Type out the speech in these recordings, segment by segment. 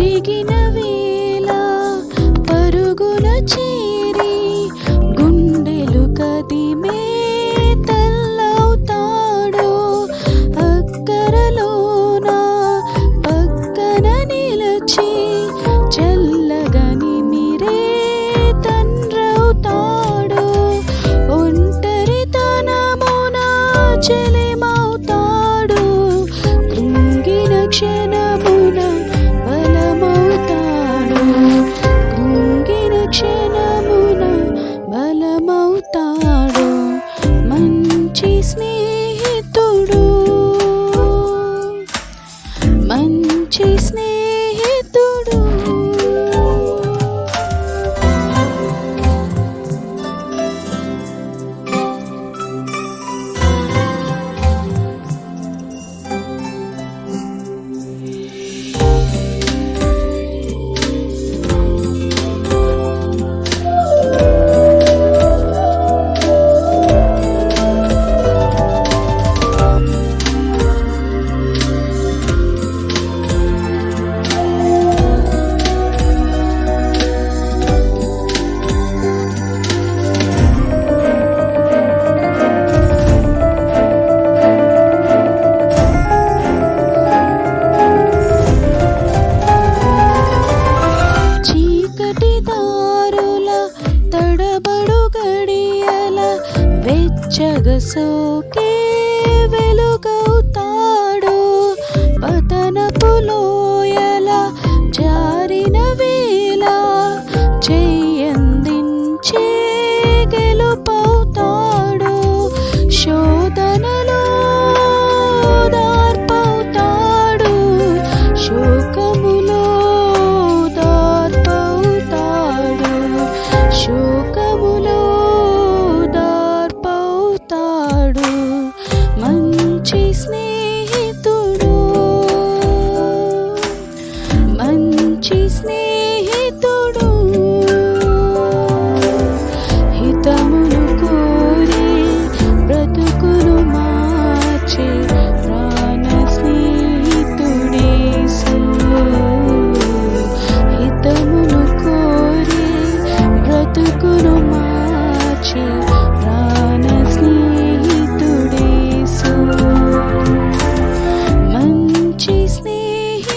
కలిగిన the soaking.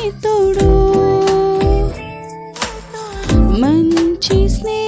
స్నేహితుడు మంచి స్నేహితుడు